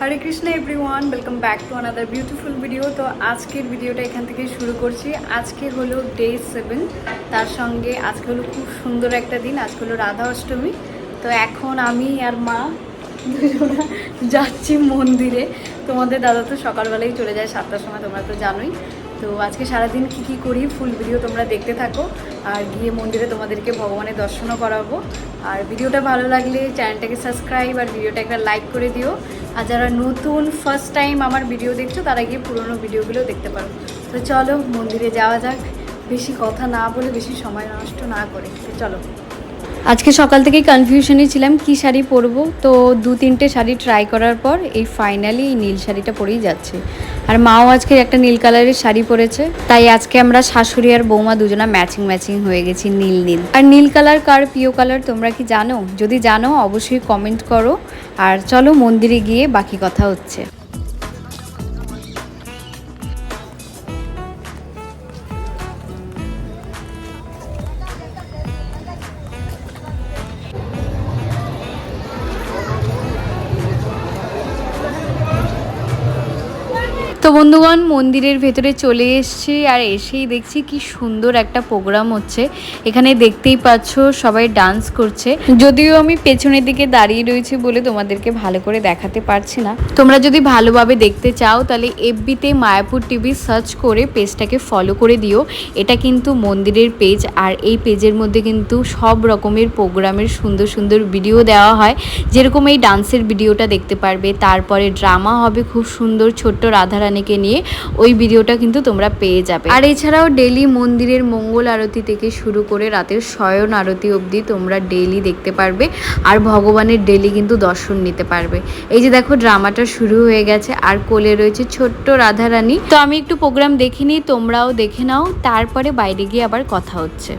Hare Krishna everyone welcome back to another beautiful video তো আজকের ভিডিওটা এখান থেকে শুরু করছি। আজকে হলো ডে সেভেন তার সঙ্গে আজকে হলো খুব সুন্দর একটা দিন। আজকে হলো রাধা অষ্টমী। তো এখন আমি আর মা দুজনা যাচ্ছি মন্দিরে। তোমাদের দাদা তো সকালবেলাই চলে যায়, সাতটার সময় তোমরা তো জানোই। তো আজকে সারাদিন কি কি করি ফুল ভিডিও তোমরা দেখতে থাকো। আর গিয়ে মন্দিরে তোমাদেরকে ভগবানের দর্শনও করাবো। আর ভিডিওটা ভালো লাগলে চ্যানেলটাকে সাবস্ক্রাইব আর ভিডিওটা একটা লাইক করে দিও। আর যারা নতুন ফার্স্ট টাইম আমার ভিডিও দেখছ, তারা গিয়ে পুরনো ভিডিওগুলো দেখতে পারো। তো চলো, মন্দিরে যাওয়া যাক। বেশি কথা না বলে, বেশি সময় নষ্ট না করে। চলো। আজকে সকাল থেকেই কনফিউশনে ছিলাম, কি শাড়ি পরবো? তো দু তিনটে শাড়ি ট্রাই করার পর এই ফাইনালি এই নীল শাড়িটা পরেই যাচ্ছে। আর মাও আজকে একটা নীল কালারের শাড়ি পরেছে। তাই আজকে আমরা শাশুড়ি আর বৌমা দুজনা ম্যাচিং ম্যাচিং হয়ে গেছি নীল নীল। আর নীল কালার কার প্রিয় কালার তোমরা কি জানো? যদি জানো, অবশ্যই কমেন্ট করো। আর চলো মন্দিরে গিয়ে বাকি কথা হচ্ছে। বন্ধুগণ, মন্দিরের ভেতরে চলে এসেছি আর এসেই দেখছি কি সুন্দর একটা প্রোগ্রাম হচ্ছে। এখানে দেখতেই পাচ্ছ সবাই ডান্স করছে। যদিও আমি পেছনের দিকে দাঁড়িয়ে রয়েছি বলে তোমাদেরকে ভালো করে দেখাতে পারছি না। তোমরা যদি ভালোভাবে দেখতে চাও, তাহলে এফবিতে মায়াপুর টিভি সার্চ করে পেজটাকে ফলো করে দিও। এটা কিন্তু মন্দিরের পেজ আর এই পেজের মধ্যে কিন্তু সব রকমের প্রোগ্রামের সুন্দর সুন্দর ভিডিও দেওয়া হয়। যেরকম এই ডান্সের ভিডিওটা দেখতে পারবে, তারপরে ড্রামা হবে খুব সুন্দর, ছোট্ট রাধারানীকে নিয়ে ওই ভিডিওটা কিন্তু তোমরা পেয়ে যাবে। আর এছাড়াও ডেলি মন্দিরের মঙ্গল আরতি থেকে শুরু করে রাতের শয়ন আরতি অবধি তোমরা ডেলি দেখতে পারবে আর ভগবানের ডেলি কিন্তু দর্শন নিতে পারবে। এই যে দেখো ড্রামাটা শুরু হয়ে গেছে আর কোলে রয়েছে ছোট্ট রাধারানী। তো আমি একটু প্রোগ্রাম দেখিনি তোমরাও দেখে নাও, তারপরে বাইরে গিয়ে আবার কথা হচ্ছে।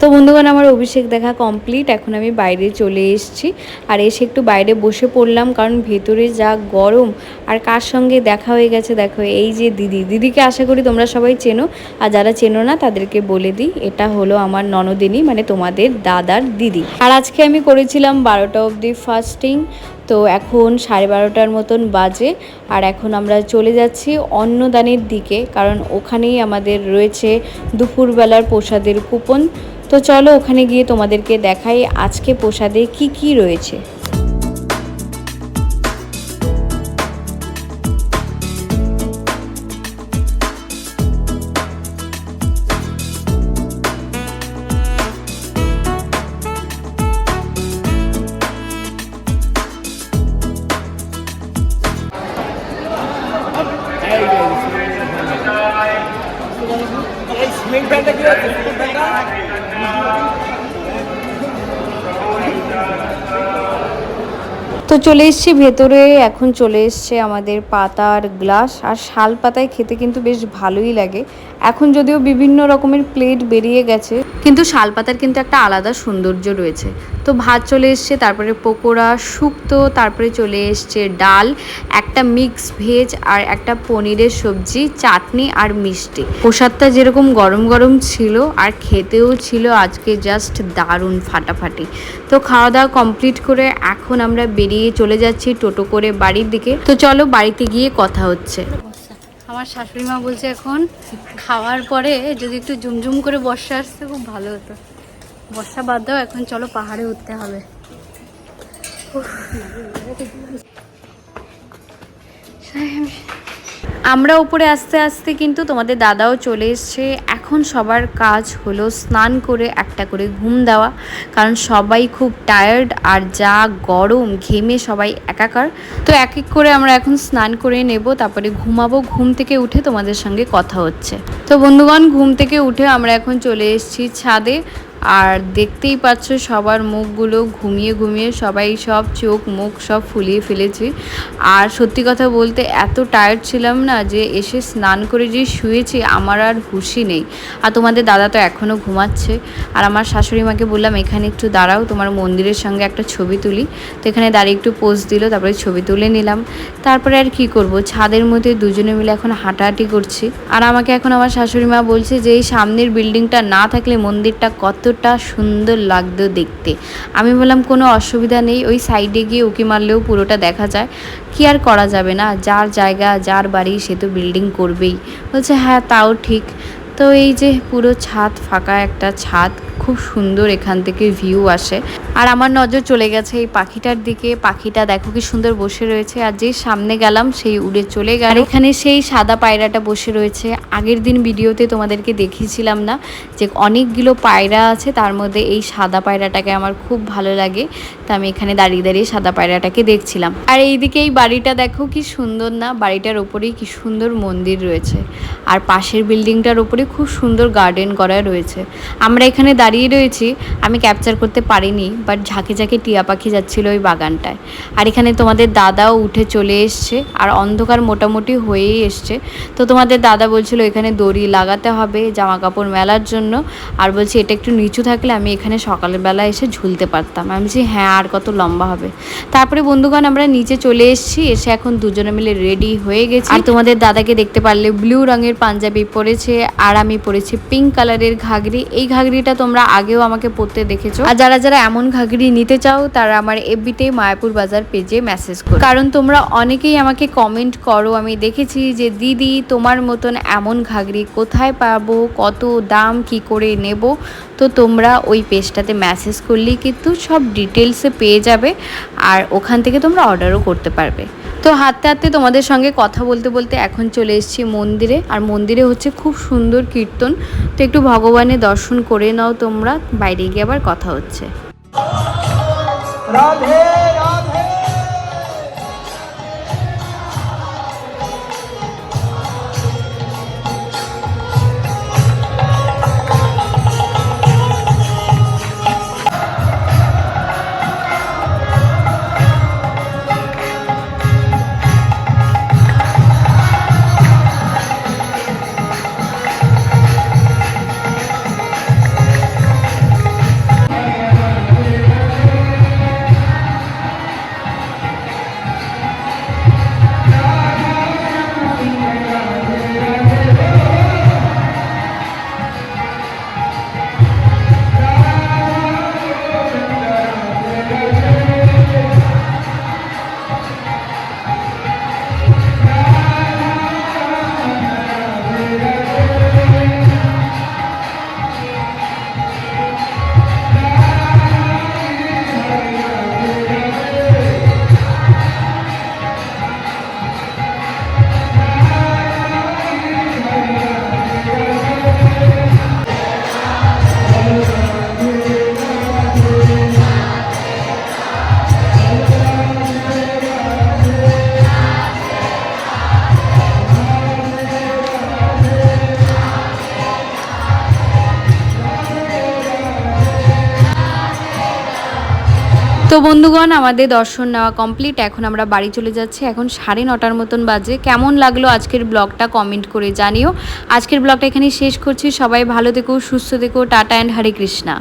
তো বন্ধুগণ, আমার অভিষেক দেখা কমপ্লিট এখন আমি বাইরে চলে এসেছি। আর এসে একটু বাইরে বসে পড়লাম, কারণ ভেতরে যা গরম আর কার সঙ্গে দেখা হয়ে গেছে, দেখো, এই যে দিদি। দিদিকে আশা করি তোমরা সবাই চেনো। আর যারা চেনো না, তাদেরকে বলে দিই, এটা হলো আমার ননদিনী মানে তোমাদের দাদার দিদি। আর আজকে আমি করেছিলাম বারোটা অবধি ফাস্টিং তো এখন সাড়ে বারোটার মতন বাজে। আর এখন আমরা চলে যাচ্ছি অন্নদানের দিকে, কারণ ওখানেই আমাদের রয়েছে দুপুরবেলার প্রসাদের কুপন তো চলো ওখানে গিয়ে তোমাদেরকে দেখাই আজকে প্রসাদে কি কি রয়েছে। তো চলে এসছি, ভেতরে এখন চলে এসছে আমাদের পাতার গ্লাস। আর শাল পাতায় খেতে কিন্তু বেশ ভালোই লাগে। এখন যদিও বিভিন্ন রকমের প্লেট বেরিয়ে গেছে কিন্তু শাল পাতার কিন্তু একটা আলাদা সৌন্দর্য রয়েছে। তো ভাত চলে এসছে, তারপরে পকোড়া, শুক্তো, তারপরে চলে এসছে ডাল, একটা মিক্স ভেজ আর একটা পনিরের সবজি, চাটনি আর মিষ্টি। প্রসাদটা যেরকম গরম গরম ছিল আর খেতেও ছিল, আজকে জাস্ট দারুণ ফাটাফাটি। তো খাওয়া দাওয়া কমপ্লিট করে এখন আমরা বেরিয়ে চলে যাচ্ছি টোটো করে বাড়ির দিকে। তো চলো বাড়িতে গিয়ে কথা হচ্ছে। আমার শাশুড়ি মা বলছে এখন খাওয়ার পরে যদি একটু ঝুমঝুম করে বর্ষা আসতে খুব ভালো হতো বর্ষা বাদ দাও, এখন চলো পাহাড়ে উঠতে হবে। আমরা উপরে আস্তে আস্তে কিন্তু তোমাদের দাদাও চলে এসছে। এখন সবার কাজ হলো স্নান করে একটা করে ঘুম দেওয়া। কারণ সবাই খুব টায়ার্ড আর যা গরম, ঘেমে সবাই একাকার। তো এক এক করে আমরা এখন স্নান করে নেব, তারপরে ঘুমাবো। ঘুম থেকে উঠে তোমাদের সঙ্গে কথা হচ্ছে। তো বন্ধুগণ, ঘুম থেকে উঠে আমরা এখন চলে এসেছি ছাদে। আর দেখতেই পাচ্ছ সবার মুখগুলো ঘুমিয়ে ঘুমিয়ে সবাই সব চোখ মুখ সব ফুলিয়ে ফেলেছি। আর সত্যি কথা বলতে এত টায়ার্ড ছিলাম না যে এসে স্নান করে যে শুয়েছি আমার আর হুশই নেই। আর তোমাদের দাদা তো এখনও ঘুমাচ্ছে। আর আমার শাশুড়ি মাকে বললাম, এখানে একটু দাঁড়াও, তোমার মন্দিরের সঙ্গে একটা ছবি তুলি। তো এখানে দাঁড়িয়ে একটু পোজ দিল, তারপরে ছবি তুলে নিলাম। তারপরে আর কি করব? ছাদের মধ্যে দুজনে মিলে এখন হাঁটাহাঁটি করছি। আর আমাকে এখন আমার শাশুড়ি মা বলছে যে, এই সামনের বিল্ডিংটা না থাকলে মন্দিরটা কতটা সুন্দর লাগতো দেখতে। আমি বললাম, কোনো অসুবিধা নেই, ওই সাইডে গিয়ে উঁকি মারলেও পুরোটা দেখা যায়। কি আর করা যাবে না? যার জায়গা, যার বাড়ি সে তো বিল্ডিং করবেই। বলছে হ্যাঁ তাও ঠিক। তো এই যে পুরো ছাদ, ফাঁকা একটা ছাদ, খুব সুন্দর এখান থেকে ভিউ আসে। আর আমার নজর চলে গেছে এই পাখিটার দিকে। পাখিটা দেখো কি সুন্দর বসে রয়েছে। আর যেই সামনে গেলাম, সেই উড়ে চলে গেল। এখানে সেই সাদা পায়রাটা বসে রয়েছে। আগের দিন ভিডিওতে তোমাদেরকে দেখিয়েছিলাম না যে অনেকগুলো পায়রা আছে, তার মধ্যে এই সাদা পায়রাটাকে আমার খুব ভালো লাগে। তা আমি এখানে দাঁড়িয়ে দাঁড়িয়ে সাদা পায়রাটাকে দেখছিলাম। আর এইদিকে এই বাড়িটা দেখো কি সুন্দর না, বাড়িটার ওপরেই কি সুন্দর মন্দির রয়েছে। আর পাশের বিল্ডিংটার ওপরে খুব সুন্দর গার্ডেন করা রয়েছে। আমরা এখানে দাঁড়িয়ে রয়েছি, আমি ক্যাপচার করতে পারিনি বাট ঝাঁকে ঝাঁকে টিয়া পাখি যাচ্ছিল ওই বাগানটায়। আর এখানে তোমাদের দাদাও উঠে চলে এসছে, আর অন্ধকার মোটামুটি হয়েই এসছে। তো তোমাদের দাদা বলছিল এখানে দড়ি লাগাতে হবে জামা কাপড় মেলার জন্য। আর বলছি, এটা একটু নিচু থাকলে আমি এখানে সকালবেলা এসে ঝুলতে পারতাম। আমি বলছি হ্যাঁ আর কত লম্বা হবে? তারপরে বন্ধুগণ, আমরা নিচে চলে এসেছি, এসে এখন দুজনে মিলে রেডি হয়ে গেছি। আর তোমাদের দাদাকে দেখতে পারলে ব্লু রঙের পাঞ্জাবি পরেছে আর আমি পরেছি পিঙ্ক কালারের ঘাগরি। এই ঘাগরিটা তোমরা আগেও আমাকে পরতে দেখেছ। আর যারা যারা এমন ঘাগরি নিতে চাও, তারা আমার এফবিতে মায়াপুর বাজার পেজে মেসেজ করো। কারণ তোমরা অনেকেই আমাকে কমেন্ট করো। আমি দেখেছি যে, দিদি, তোমার মতন এমন ঘাগরি কোথায় পাবো? কত দাম? কি করে নেব? তো তোমরা ওই পেজটাতে মেসেজ করলেই কিন্তু সব ডিটেলসে পেয়ে যাবে। আর ওখান থেকে তোমরা অর্ডারও করতে পারবে। তো হাঁটতে হাঁটতে তোমাদের সঙ্গে কথা বলতে বলতে এখন চলে এসেছি মন্দিরে। আর মন্দিরে হচ্ছে খুব সুন্দর কীর্তন। তো একটু ভগবানের দর্শন করে নাও তোমরা, বাইরে গিয়ে আবার কথা হচ্ছে। রাধে তো বন্ধুগণ, আমাদের দর্শন নেওয়া কমপ্লিট এখন আমরা বাড়ি চলে যাচ্ছি। এখন সাড়ে নটার মতন বাজে। কেমন লাগল আজকের ব্লগটা কমেন্ট করে জানিও। আজকের ব্লগটা এখানে শেষ করছি। সবাই ভালো থেকো, সুস্থ থেকো। Tata and Hare Krishna